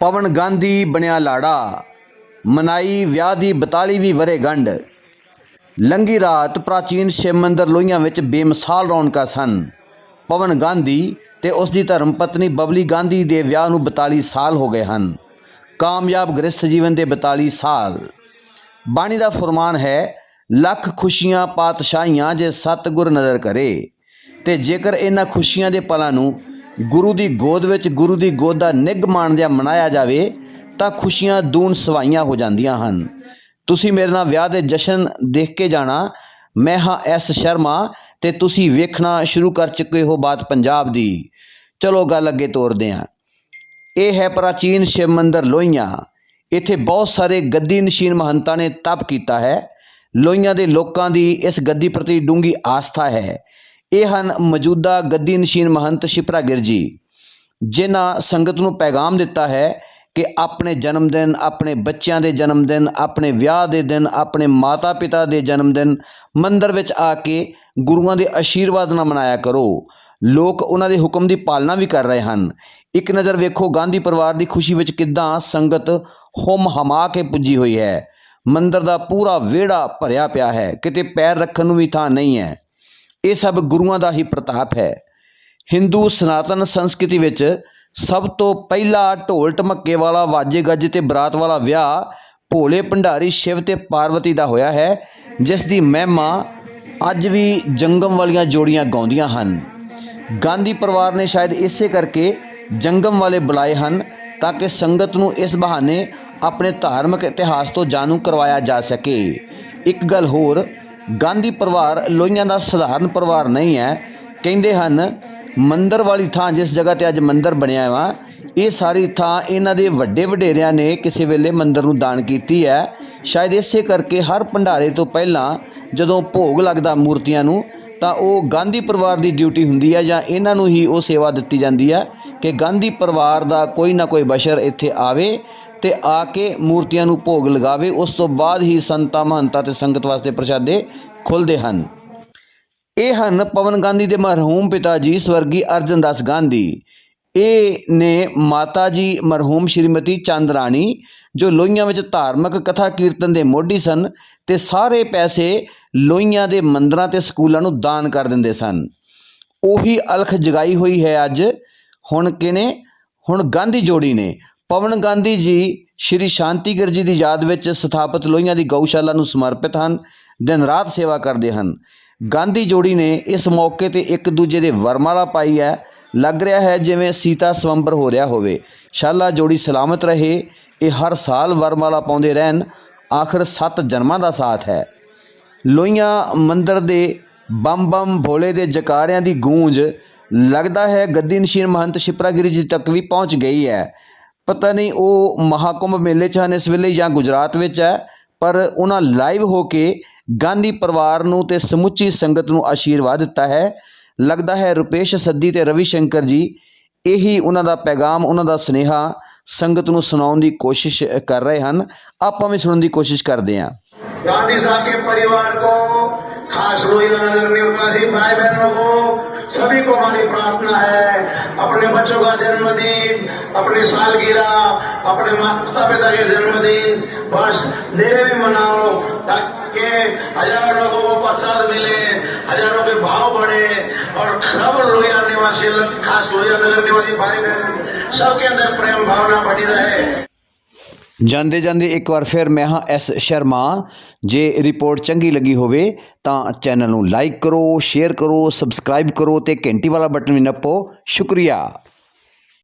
ਪਵਨ ਗਾਂਧੀ ਬਣਿਆ ਲਾੜਾ, ਮਨਾਈ ਵਿਆਹ ਦੀ 42ਵੀਂ ਵਰ੍ਹੇਗੰਢ ਲੰਗੀ ਰਾਤ ਪ੍ਰਾਚੀਨ ਸ਼ਿਵ ਮੰਦਰ ਲੋਹੀਆਂ ਵਿੱਚ ਬੇਮਿਸਾਲ ਰੌਣਕਾਂ ਸਨ। ਪਵਨ ਗਾਂਧੀ ਤੇ ਉਸ ਦੀ ਧਰਮ ਪਤਨੀ ਬਬਲੀ ਗਾਂਧੀ ਦੇ ਵਿਆਹ ਨੂੰ 42 ਸਾਲ ਹੋ ਗਏ ਹਨ। ਕਾਮਯਾਬ ਗ੍ਰਸਥ ਜੀਵਨ ਦੇ 42 ਸਾਲ। ਬਾਣੀ ਦਾ ਫਰਮਾਨ ਹੈ, ਲੱਖ ਖੁਸ਼ੀਆਂ ਪਾਤਸ਼ਾਹੀਆਂ ਜੇ ਸਤਿਗੁਰ ਨਜ਼ਰ ਕਰੇ, ਤੇ ਜੇਕਰ ਇਹਨਾਂ ਖੁਸ਼ੀਆਂ ਦੇ ਪਲਾਂ ਨੂੰ ਗੁਰੂ ਦੀ ਗੋਦ ਵਿੱਚ ਗੁਰੂ ਦੀ ਗੋਦ ਦਾ ਨਿੱਘ ਮਾਣਦਿਆਂ ਮਨਾਇਆ ਜਾਵੇ, ਤਾਂ ਖੁਸ਼ੀਆਂ ਦੂਣ ਸਵਾਈਆਂ ਹੋ ਜਾਂਦੀਆਂ ਹਨ। ਤੁਸੀਂ ਮੇਰੇ ਨਾਲ ਵਿਆਹ ਦੇ ਜਸ਼ਨ ਦੇਖ ਕੇ ਜਾਣਾ। ਮੈਂ ਹਾਂ ਐਸ ਸ਼ਰਮਾ ਤੇ ਤੁਸੀਂ ਵੇਖਣਾ ਸ਼ੁਰੂ ਕਰ ਚੁੱਕੇ ਹੋ ਬਾਤ ਪੰਜਾਬ ਦੀ। ਚਲੋ ਗੱਲ ਅੱਗੇ ਤੋਰਦੇ ਹਾਂ। ਇਹ ਹੈ ਪ੍ਰਾਚੀਨ ਸ਼ਿਵ ਮੰਦਰ ਲੋਹੀਆਂ। ਇੱਥੇ ਬਹੁਤ ਸਾਰੇ ਗੱਦੀ ਨਸ਼ੀਨ ਮਹੰਤਾਂ ਨੇ ਤਪ ਕੀਤਾ ਹੈ। ਲੋਹੀਆਂ ਦੇ ਲੋਕਾਂ ਦੀ ਇਸ ਗੱਦੀ ਪ੍ਰਤੀ ਡੂੰਗੀ ਆਸਥਾ ਹੈ। ਇਹ ਹਨ ਮੌਜੂਦਾ ਗੱਦੀ ਨਸ਼ੀਨ ਮਹੰਤ ਸ਼ਿਪਰਾ ਗਿਰ ਜੀ, ਜਿਨ੍ਹਾਂ ਸੰਗਤ ਨੂੰ ਪੈਗਾਮ ਦਿੱਤਾ ਹੈ ਕਿ ਆਪਣੇ ਜਨਮ ਦਿਨ, ਆਪਣੇ ਬੱਚਿਆਂ ਦੇ ਜਨਮ ਦਿਨ, ਆਪਣੇ ਵਿਆਹ ਦੇ ਦਿਨ, ਆਪਣੇ ਮਾਤਾ ਪਿਤਾ ਦੇ ਜਨਮ ਦਿਨ ਮੰਦਰ ਵਿੱਚ ਆ ਕੇ ਗੁਰੂਆਂ ਦੇ ਆਸ਼ੀਰਵਾਦ ਨਾਲ ਮਨਾਇਆ ਕਰੋ। ਲੋਕ ਉਹਨਾਂ ਦੇ ਹੁਕਮ ਦੀ ਪਾਲਣਾ ਵੀ ਕਰ ਰਹੇ ਹਨ। ਇੱਕ ਨਜ਼ਰ ਵੇਖੋ, ਗਾਂਧੀ ਪਰਿਵਾਰ ਦੀ ਖੁਸ਼ੀ ਵਿੱਚ ਕਿੱਦਾਂ ਸੰਗਤ ਹੁਮ ਹਮਾ ਕੇ ਪੁੱਜੀ ਹੋਈ ਹੈ। ਮੰਦਰ ਦਾ ਪੂਰਾ ਵਿਹੜਾ ਭਰਿਆ ਪਿਆ ਹੈ। ਕਿਤੇ ਪੈਰ ਰੱਖਣ ਨੂੰ ਵੀ ਥਾਂ ਨਹੀਂ ਹੈ। ਇਹ ਸਭ ਗੁਰੂਆਂ ਦਾ ਹੀ ਪ੍ਰਤਾਪ ਹੈ। ਹਿੰਦੂ ਸਨਾਤਨ ਸੰਸਕ੍ਰਿਤੀ ਵਿੱਚ ਸਭ ਤੋਂ ਪਹਿਲਾ ਢੋਲ ਢਮੱਕੇ ਵਾਲਾ, ਵਾਜੇ ਗੱਜ ਤੇ ਬਰਾਤ ਵਾਲਾ ਵਿਆਹ ਭੋਲੇ ਭੰਡਾਰੀ ਸ਼ਿਵ ਤੇ ਪਾਰਵਤੀ ਦਾ ਹੋਇਆ ਹੈ, ਜਿਸ ਦੀ ਮਹਿਮਾ ਅੱਜ ਵੀ ਜੰਗਮ ਵਾਲੀਆਂ ਜੋੜੀਆਂ ਗਾਉਂਦੀਆਂ ਹਨ। ਗਾਂਧੀ ਪਰਿਵਾਰ ਨੇ ਸ਼ਾਇਦ ਇਸੇ ਕਰਕੇ ਜੰਗਮ ਵਾਲੇ ਬੁਲਾਏ ਹਨ ਤਾਂ ਕਿ ਸੰਗਤ ਨੂੰ ਇਸ ਬਹਾਨੇ ਆਪਣੇ ਧਾਰਮਿਕ ਇਤਿਹਾਸ ਤੋਂ ਜਾਣੂ ਕਰਵਾਇਆ ਜਾ ਸਕੇ। ਇੱਕ ਗੱਲ ਹੋਰ ਗਾਂਧੀ ਪਰਿਵਾਰ ਲੋਹੀਆਂ ਦਾ ਸਧਾਰਨ ਪਰਿਵਾਰ ਨਹੀਂ ਹੈ। ਕਹਿੰਦੇ ਹਨ, ਮੰਦਰ ਵਾਲੀ ਥਾਂ ਜਿਸ ਜਗ੍ਹਾ ਤੇ ਅੱਜ ਮੰਦਰ ਬਣਿਆ ਵਾ, ਇਹ ਸਾਰੀ ਥਾਂ ਇਹਨਾਂ ਦੇ ਵੱਡੇ ਵਡੇਰਿਆਂ ਨੇ ਕਿਸੇ ਵੇਲੇ ਮੰਦਰ ਨੂੰ ਦਾਨ ਕੀਤੀ ਹੈ। ਸ਼ਾਇਦ ਇਸੇ ਕਰਕੇ ਹਰ ਭੰਡਾਰੇ ਤੋਂ ਪਹਿਲਾਂ ਜਦੋਂ ਭੋਗ ਲੱਗਦਾ ਮੂਰਤੀਆਂ ਨੂੰ, ਤਾਂ ਉਹ ਗਾਂਧੀ ਪਰਿਵਾਰ ਦੀ ਡਿਊਟੀ ਹੁੰਦੀ ਹੈ ਜਾਂ ਇਹਨਾਂ ਨੂੰ ਹੀ ਉਹ ਸੇਵਾ ਦਿੱਤੀ ਜਾਂਦੀ ਹੈ ਕਿ ਗਾਂਧੀ ਪਰਿਵਾਰ ਦਾ ਕੋਈ ਨਾ ਕੋਈ ਬਸ਼ਰ ਇੱਥੇ ਆਵੇ। ਤੇ ਆ ਕੇ ਮੂਰਤੀਆਂ ਨੂੰ ਭੋਗ ਲਗਾਵੇ, ਉਸ ਤੋਂ ਬਾਅਦ ਹੀ ਸੰਤਾਂ ਮਹੰਤਾਂ ਤੇ ਸੰਗਤ ਵਾਸਤੇ ਪ੍ਰਸ਼ਾਦੇ ਖੁੱਲਦੇ ਹਨ। ਇਹ ਹਨ ਪਵਨ ਗਾਂਧੀ ਦੇ ਮਰਹੂਮ ਪਿਤਾ ਜੀ, ਸਵਰਗੀ ਅਰਜਨ ਦਾਸ ਗਾਂਧੀ। ਇਹ ਨੇ ਮਾਤਾ ਜੀ ਮਰਹੂਮ ਸ਼੍ਰੀਮਤੀ ਚੰਦ ਰਾਣੀ, ਜੋ ਲੋਹੀਆਂ ਵਿੱਚ ਧਾਰਮਿਕ ਕਥਾ ਕੀਰਤਨ ਦੇ ਮੋਢੀ ਸਨ ਤੇ ਸਾਰੇ ਪੈਸੇ ਲੋਹੀਆਂ ਦੇ ਮੰਦਰਾਂ ਤੇ ਸਕੂਲਾਂ ਨੂੰ ਦਾਨ ਕਰ ਦਿੰਦੇ ਸਨ। ਉਹੀ ਅਲਖ ਜਗਾਈ ਹੋਈ ਹੈ ਅੱਜ। ਹੁਣ ਕਿਨੇ ਹੁਣ ਗਾਂਧੀ ਜੋੜੀ ਨੇ। ਪਵਨ ਗਾਂਧੀ ਜੀ ਸ਼੍ਰੀ ਸ਼ਾਂਤੀਗਰ ਜੀ ਦੀ ਯਾਦ ਵਿੱਚ ਸਥਾਪਿਤ ਲੋਹੀਆਂ ਦੀ ਗਊਸ਼ਾਲਾ ਨੂੰ ਸਮਰਪਿਤ ਹਨ, ਦਿਨ ਰਾਤ ਸੇਵਾ ਕਰਦੇ ਹਨ। ਗਾਂਧੀ ਜੋੜੀ ਨੇ ਇਸ ਮੌਕੇ ਤੇ ਇੱਕ ਦੂਜੇ ਦੇ ਵਰਮਾਲਾ ਪਾਈ ਹੈ। ਲੱਗ ਰਿਹਾ ਹੈ ਜਿਵੇਂ ਸੀਤਾ ਸਵੰਬਰ ਹੋ ਰਿਹਾ ਹੋਵੇ। ਸ਼ਾਲਾ ਜੋੜੀ ਸਲਾਮਤ ਰਹੇ, ਇਹ ਹਰ ਸਾਲ ਵਰਮਾਲਾ ਪਾਉਂਦੇ ਰਹਿਣ, ਆਖਰ 7 ਜਨਮਾਂ ਦਾ ਸਾਥ ਹੈ। ਲੋਹੀਆਂ ਮੰਦਰ ਦੇ ਬੰਮ ਬੰਮ ਭੋਲੇ ਦੇ ਜਕਾਰਿਆਂ ਦੀ ਗੂੰਜ, ਲੱਗਦਾ ਹੈ ਗੱਦੀ ਨਸ਼ੀਨ ਮਹੰਤ ਸ਼ਿਪਰਾਗਿਰੀ ਜੀ ਤੱਕ ਵੀ ਪਹੁੰਚ ਗਈ ਹੈ। ਪਤਾ ਨਹੀਂ ਉਹ ਮਹਾਕੁੰਭ ਮੇਲੇ 'ਚ ਹਨ ਇਸ ਵੇਲੇ ਜਾਂ ਗੁਜਰਾਤ ਵਿੱਚ ਹੈ, ਪਰ ਉਹਨਾਂ ਲਾਈਵ ਹੋ ਕੇ ਗਾਂਧੀ ਪਰਿਵਾਰ ਨੂੰ ਤੇ ਸਮੁੱਚੀ ਸੰਗਤ ਨੂੰ ਆਸ਼ੀਰਵਾਦ ਦਿੱਤਾ ਹੈ। ਲੱਗਦਾ ਹੈ ਰੁਪੇਸ਼ ਸੱਦੀ ਤੇ ਰਵੀ ਸ਼ੰਕਰ ਜੀ ਇਹੀ ਉਹਨਾਂ ਦਾ ਪੈਗਾਮ, ਉਹਨਾਂ ਦਾ ਸੁਨੇਹਾ ਸੰਗਤ ਨੂੰ ਸੁਣਾਉਣ ਦੀ ਕੋਸ਼ਿਸ਼ ਕਰ ਰਹੇ ਹਨ। ਆਪਾਂ ਵੀ ਸੁਣਨ ਦੀ ਕੋਸ਼ਿਸ਼ ਕਰਦੇ ਹਾਂ। ਗਾਂਧੀ ਸਾਹਿਬ ਦੇ ਪਰਿਵਾਰ ਕੋ ਖਾਸ ਲੋਈ ਲਗਾਉਣਾ ਸੀ ਭਾਈ ਬਹਿਨੋਂ ਕੋ सभी को हमारी प्रार्थना है अपने बच्चों का जन्मदिन अपनी सालगिरह अपने माता पिता के जन्मदिन बस मेरे में मनाओ ताकि हजारों लोगों को प्रसाद मिले हजारों के भाव बढ़े और सब लोहिया निवासी खास लोहिया नगर निवासी भाई बहन सबके अंदर प्रेम भावना बढ़ी रहे ਜਾਂਦੇ ਜਾਂਦੇ ਇੱਕ ਵਾਰ ਫਿਰ ਮੈਂ ਹਾਂ ਐਸ ਸ਼ਰਮਾ। ਜੇ ਰਿਪੋਰਟ ਚੰਗੀ ਲੱਗੀ ਹੋਵੇ ਤਾਂ ਚੈਨਲ ਨੂੰ ਲਾਈਕ ਕਰੋ, ਸ਼ੇਅਰ ਕਰੋ, ਸਬਸਕ੍ਰਾਈਬ ਕਰੋ ਤੇ ਘੰਟੀ ਵਾਲਾ ਬਟਨ ਵੀ ਨੱਪੋ। ਸ਼ੁਕਰੀਆ।